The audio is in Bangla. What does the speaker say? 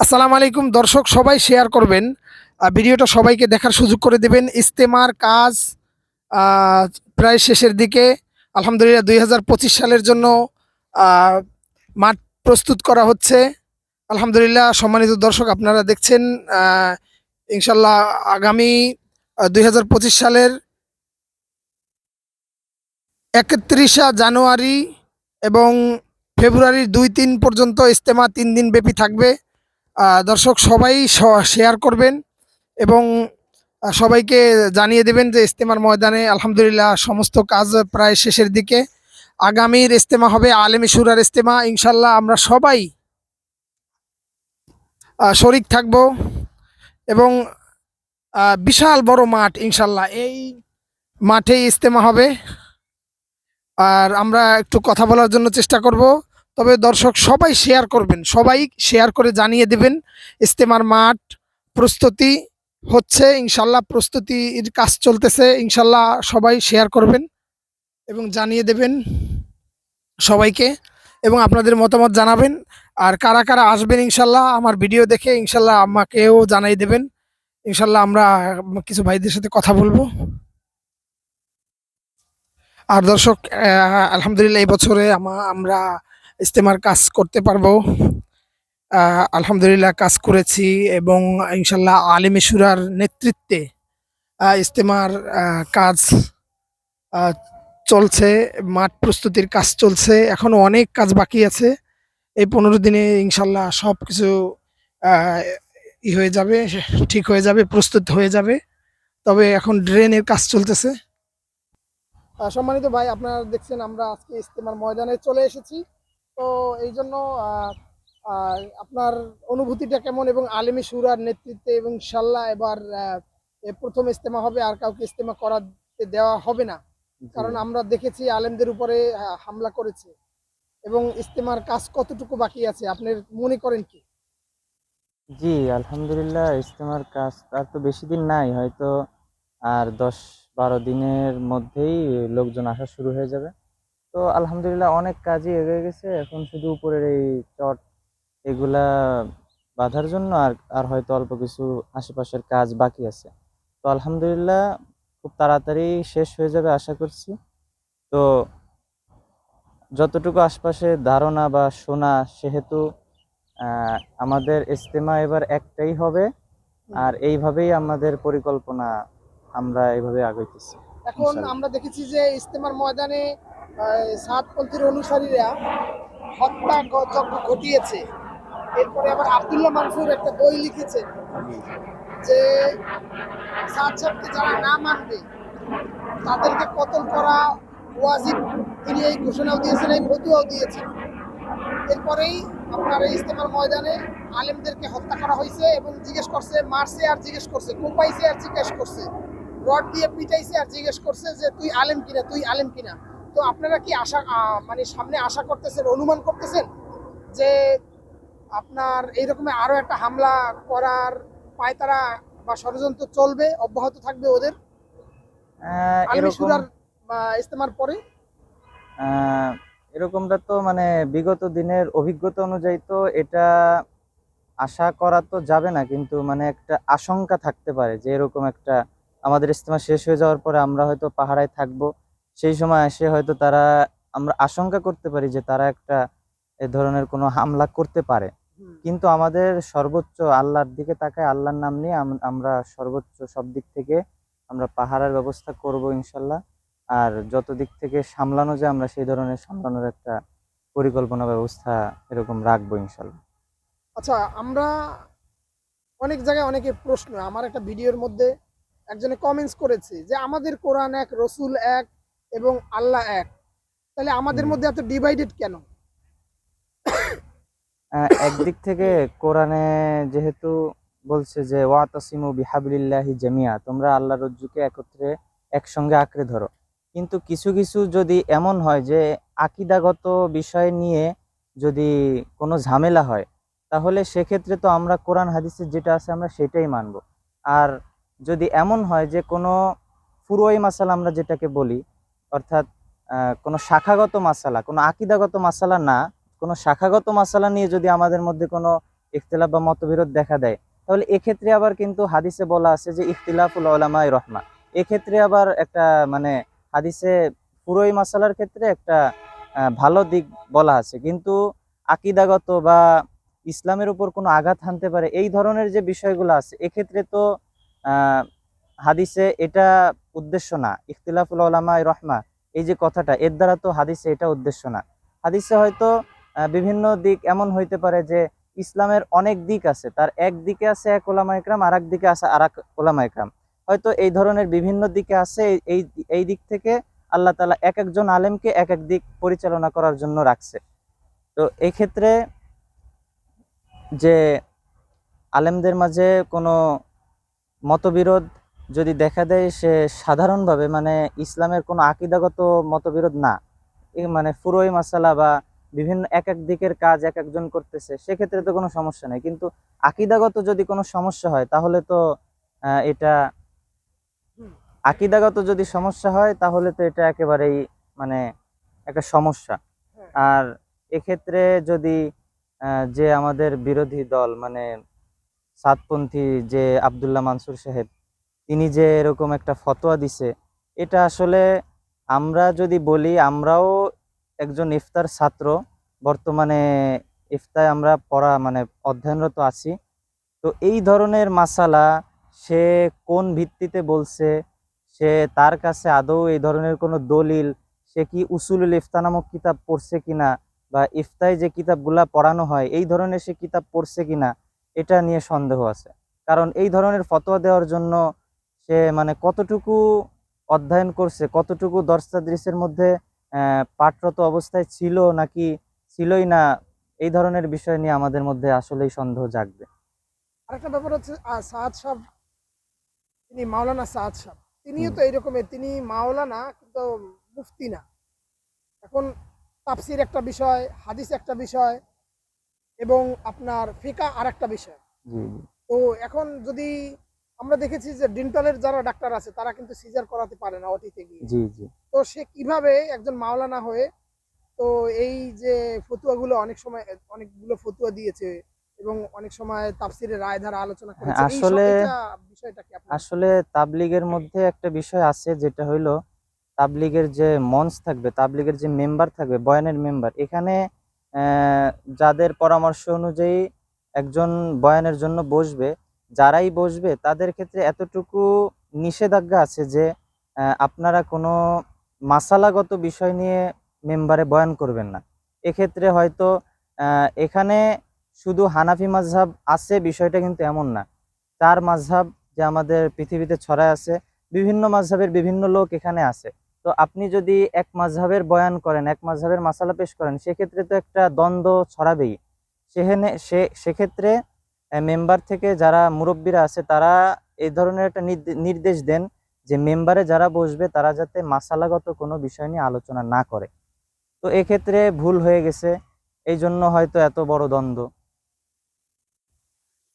আসসালামু আলাইকুম। দর্শক, সবাই শেয়ার করবেন। ভিডিওটা সবাইকে দেখার সুযোগ করে দেবেন। ইস্তেমার কাজ প্রায় শেষের দিকে। আলহামদুলিল্লাহ, দুই হাজার পঁচিশ সালের জন্য মাঠ প্রস্তুত করা হচ্ছে। আলহামদুলিল্লাহ, সম্মানিত দর্শক, আপনারা দেখছেন ইনশাল্লাহ আগামী দুই হাজার পঁচিশ সালের একত্রিশা জানুয়ারি এবং ফেব্রুয়ারির দুই তিন পর্যন্ত ইস্তেমা তিন দিন ব্যাপী থাকবে। দর্শক, সবাই শেয়ার করবেন এবং সবাইকে জানিয়ে দেবেন যে ইস্তেমার ময়দানে আলহামদুলিল্লাহ সমস্ত কাজ প্রায় শেষের দিকে। আগামীর ইস্তেমা হবে আলেমী সুরার ইস্তেমা। ইনশাল্লাহ আমরা সবাই শরিক থাকব এবং বিশাল বড় মাঠ ইনশাল্লাহ এই মাঠেই ইস্তেমা হবে। আর আমরা একটু কথা বলার জন্য চেষ্টা করব। তবে দর্শক, সবাই শেয়ার করবেন। সবাই শেয়ার করে জানিয়ে দেবেন। ইস্তেমার মাঠ প্রস্তুতি হচ্ছে, ইনশাল্লাহ প্রস্তুতির কাজ চলতেছে। ইনশাল্লাহ সবাই শেয়ার করবেন এবং জানিয়ে দেবেন সবাইকে এবং আপনাদের মতামত জানাবেন। আর কারা কারা আসবেন ইনশাল্লাহ, আমার ভিডিও দেখে ইনশাল্লাহ আমাকেও জানাই দেবেন। ইনশাল্লাহ আমরা কিছু ভাইদের সাথে কথা বলব। আর দর্শক আলহামদুলিল্লাহ এই বছরে আমরা ইস্তেমার কাজ করতে পারব। আলহামদুলিল্লাহ কাজ করেছি এবং ইনশাল্লাহ আলিম সুরার নেতৃত্বে ইস্তেমার কাজ চলছে, মাঠ প্রস্তুতির কাজ চলছে এখনও অনেক কাজ বাকি আছে। এই পনেরো দিনে ইনশাল্লাহ সব কিছু ই হয়ে যাবে, ঠিক হয়ে যাবে, প্রস্তুত হয়ে যাবে। তবে এখন ড্রেনের কাজ চলতেছে। সম্মানিত ভাই, আপনারা দেখছেন আমরা আজকে ইস্তেমার ময়দানে চলে এসেছি। তো এই জন্য আপনার অনুভূতিটা কেমন এবং আলেমী সুরার নেতৃত্বে এবং ইনশাল্লাহ এবার প্রথম ইস্তেমা হবে আর কাউকে ইস্তেমা করাতে দেওয়া হবে না। কারণ আমরা দেখেছি আলেমদের উপরে হামলা করেছে এবং ইস্তেমার কাজ কতটুকু বাকি আছে আপনি মনে করেন কি? জি আলহামদুলিল্লাহ ইজতেমার কাজ আর তো বেশি দিন নাই হয়তো আর দশ বারো দিনের মধ্যেই লোকজন আসা শুরু হয়ে যাবে। তো আলহামদুলিল্লাহ অনেক কাজই এগিয়ে গেছে। এখন শুধু উপরের এই চট এগুলা বাঁধার জন্য আর আর হয়তো অল্প কিছু আশেপাশের কাজ বাকি আছে। তো আলহামদুলিল্লাহ খুব তাড়াতাড়ি শেষ হয়ে যাবে আশা করছি। তো যতটুকু আশপাশে ধারণা বা শোনা সেহেতু আহ, আমাদের ইজতেমা এবার একটাই হবে। আর এইভাবেই আমাদের পরিকল্পনা আমরা এইভাবে আগাইতেছি এখন আমরা দেখেছি যে ইস্তেমার ময়দানে সাতপন্থীর অনুসারীরা হত্যা যজ্ঞ ঘটিয়েছে। এরপরে আবার আব্দুল্লাহ মানসুর একটা বই লিখেছে যে সাত সাতকে যারা না মানবে, তাদেরকে কতল করা ওয়াজিব। তিনি এই ঘোষণাও দিয়েছেন, এই ফতুয়াও দিয়েছেন। এরপরেই আপনার এই ইস্তেমার ময়দানে আলেমদেরকে হত্যা করা হয়েছে এবং জিজ্ঞেস করছে, মারছে আর জিজ্ঞেস করছে, কোপাইছে আর জিজ্ঞেস করছে, রড দিয়ে পিটাইছে আর জিজ্ঞেস করছে যে, তুই আলেম কিনা? তুই আলেম কিনা? তো আপনারা কি আশা মানে সামনে আশা করতেছেন অনুমান করতেছেন যে আপনার এইরকম আরও একটা হামলা করার পায়তারা বা ষড়যন্ত্র চলবে অব্যাহত থাকবে ওদের? ইস্তেমার পরে? এরকমটা তো মানে বিগত দিনের অভিজ্ঞতা অনুযায়ী তো এটা আশা করা তো যাবে না কিন্তু মানে একটা আশঙ্কা থাকতে পারে যে এরকম একটা আমাদের ইজতেমা শেষ হয়ে যাওয়ার পরে আমরা হয়তো পাহাড়ায় থাকব। সেই সময় এসে হয়তো তারা আমরা আশঙ্কা করতে পারি যে তারা একটা এ ধরনের কোনো হামলা করতে পারে। কিন্তু আমাদের সর্বোচ্চ আল্লাহর দিকে তাকায় আল্লাহর নাম নিয়ে আমরা সর্বোচ্চ সব দিক থেকে আমরা পাহারার ব্যবস্থা করব ইনশাল্লাহ। আর যত দিক থেকে সামলানো যায় আমরা সেই ধরনের সামলানোর একটা পরিকল্পনা ব্যবস্থা এরকম রাখব ইনশাল্লাহ। আচ্ছা আমরা অনেক জায়গায় অনেকে প্রশ্ন আমার একটা ভিডিওর মধ্যে একজনে কমেন্টস করেছে যে আমাদের কোরআন এক রসুল এক এবং আল্লাহ এক। তাহলে আমাদের মধ্যে এত ডিভাইডেড কেন? একদিক থেকে কোরআনে যেহেতু বলছে যে ওয়াতাসিমু বিহাবিলিল্লাহি জামিয়া তোমরা আল্লাহ রজ্জুকে একত্রে একসঙ্গে আঁকড়ে ধরো। কিন্তু কিছু কিছু যদি এমন হয় যে আকিদাগত বিষয় নিয়ে যদি কোনো ঝামেলা হয় তাহলে সেক্ষেত্রে তো আমরা কোরআন হাদিসের যেটা আছে আমরা সেটাই মানব। আর যদি এমন হয় যে কোনো ফুরোই মাসালা আমরা যেটাকে বলি অর্থাৎ কোনো শাখাগত মাসালা, কোনো আকিদাগত মাসালা না, কোনো শাখাগত মাসালা নিয়ে যদি আমাদের মধ্যে কোনো ইখতিলাফ বা মতবিরোধ দেখা দেয়, তাহলে এক্ষেত্রে আবার কিন্তু হাদিসে বলা আছে যে ইখতিলাফুল ওলামাই রহমা। এক্ষেত্রে আবার একটা মানে হাদিসে পুরোই মাসালার ক্ষেত্রে একটা ভালো দিক বলা আছে। কিন্তু আকিদাগত বা ইসলামের উপর কোনো আঘাত হানতে পারে, এই ধরনের যে বিষয়গুলো আছে, এক্ষেত্রে তো হাদিসে এটা উদ্দেশ্য না। ইখতিলাফুল ওলামাই রহমা, এই যে কথাটা, এর দ্বারা তো হাদিসে এটা উদ্দেশ্য না। হাদিসে হয়তো বিভিন্ন দিক এমন হইতে পারে যে, ইসলামের অনেক দিক আছে, তার এক দিকে আছে এক ওলামা একরাম আর এক দিকে আছে আর এক ওলামা একরাম হয়তো এই ধরনের বিভিন্ন দিকে আছে, এই- এই এই দিক থেকে আল্লাহ তালা এক একজন আলেমকে এক এক দিক পরিচালনা করার জন্য রাখছে। তো এই ক্ষেত্রে যে আলেমদের মাঝে কোনো মতবিরোধ যদি দেখা দেয় সে সাধারণভাবে মানে ইসলামের কোনো আকিদাগত মতবিরোধ না মানে ফুরোই মাসালা বা বিভিন্ন এক এক দিকের কাজ এক একজন করতেছে, সেক্ষেত্রে তো কোনো সমস্যা নেই কিন্তু আকিদাগত যদি কোনো সমস্যা হয়, তাহলে তো এটা আকিদাগত যদি সমস্যা হয়, তাহলে তো এটা একেবারেই মানে একটা সমস্যা। আর এক্ষেত্রে যদি যে আমাদের বিরোধী দল মানে সাতপন্থী যে আব্দুল্লাহ মানসুর সাহেব তিনি যে এরকম একটা ফতোয়া দিছে, এটা আসলে আমরা যদি বলি, আমরাও একজন ইফতার ছাত্র, বর্তমানে ইফতায় আমরা পড়া মানে অধ্যয়নরত আছি। তো এই ধরনের মাসালা সে কোন ভিত্তিতে বলছে, সে তার কাছে আদৌ এই ধরনের কোনো দলিল, সে কি উসুলুল ইফতা নামক কিতাব পড়ছে কিনা বা ইফতায় যে কিতাবগুলা পড়ানো হয়, এই ধরনের সে কিতাব পড়ছে কিনা, এটা নিয়ে সন্দেহ আছে। কারণ এই ধরনের ফতোয়া দেওয়ার জন্য সে মানে কতটুকু অধ্যয়ন করছে কতটুকু দর্শাদৃশ্যের মধ্যে পাঠরত অবস্থায় ছিল নাকি ছিলই না এই ধরনের বিষয় নিয়ে আমাদের মধ্যে আসলেই সন্দেহ জাগবে। আরেকটা ব্যাপার হচ্ছে আহ, সাদ সাহেব তিনি মাওলানা সাদ সাহেব তিনিও তো এইরকমের তিনি মাওলানা কিন্তু মুফতি না। এখন তাপসির একটা বিষয় হাদিস একটা বিষয় এবং আপনার ফিকা আর একটা বিষয় তো এখন যদি আমরা দেখেছি যে ডেন্টালের যারা ডাক্তার আছে তারা কিন্তু সিজার করাতে পারে না অটিতে গিয়ে। জি জি। তো সে কীভাবে একজন মাওলানা হয়ে তো এই যে ফতুয়াগুলো অনেক সময় অনেকগুলো ফতুয়া দিয়েছে এবং অনেক সময় তাফসিরের রায় ধারা আলোচনা করেছে আসলে- বিষয়টা কি আসলে তাবলিগের মধ্যে একটা বিষয় আছে যেটা হইল তাবলিগের যে মঞ্চ থাকবে তাবলিগের যে মেম্বার থাকবে বয়ানের মেম্বার এখানে আহ, যাদের পরামর্শ অনুযায়ী একজন বয়ানের জন্য বসবে যারাই বসবে, তাদের ক্ষেত্রে এতটুকু নিষেধাজ্ঞা আছে যে আপনারা কোনো মাসালাগত বিষয় নিয়ে মেম্বারে বয়ান করবেন না। এক্ষেত্রে হয়তো এখানে শুধু হানাফি মাযহাব আছে, বিষয়টা কিন্তু এমন না। তার মাযহাব যে আমাদের পৃথিবীতে ছড়ায় আছে, বিভিন্ন মাযহাবের বিভিন্ন লোক এখানে আছে। তো আপনি যদি এক মাযহাবের বয়ান করেন, এক মাযহাবের মাসালা পেশ করেন, সেক্ষেত্রে তো একটা দ্বন্দ্ব ছড়াবেই। সেখানে সে, সেক্ষেত্রে মেম্বার থেকে যারা মুরব্বীরা আছে, তারা এই ধরনের একটা নির্দে- নির্দেশ দেন যে মেম্বারে যারা বসবে, তারা যাতে মাসালাগত কোনো বিষয় নিয়ে আলোচনা না করে। তো এক্ষেত্রে ভুল হয়ে গেছে। এই জন্য হয়তো এত বড় দ্বন্দ্ব।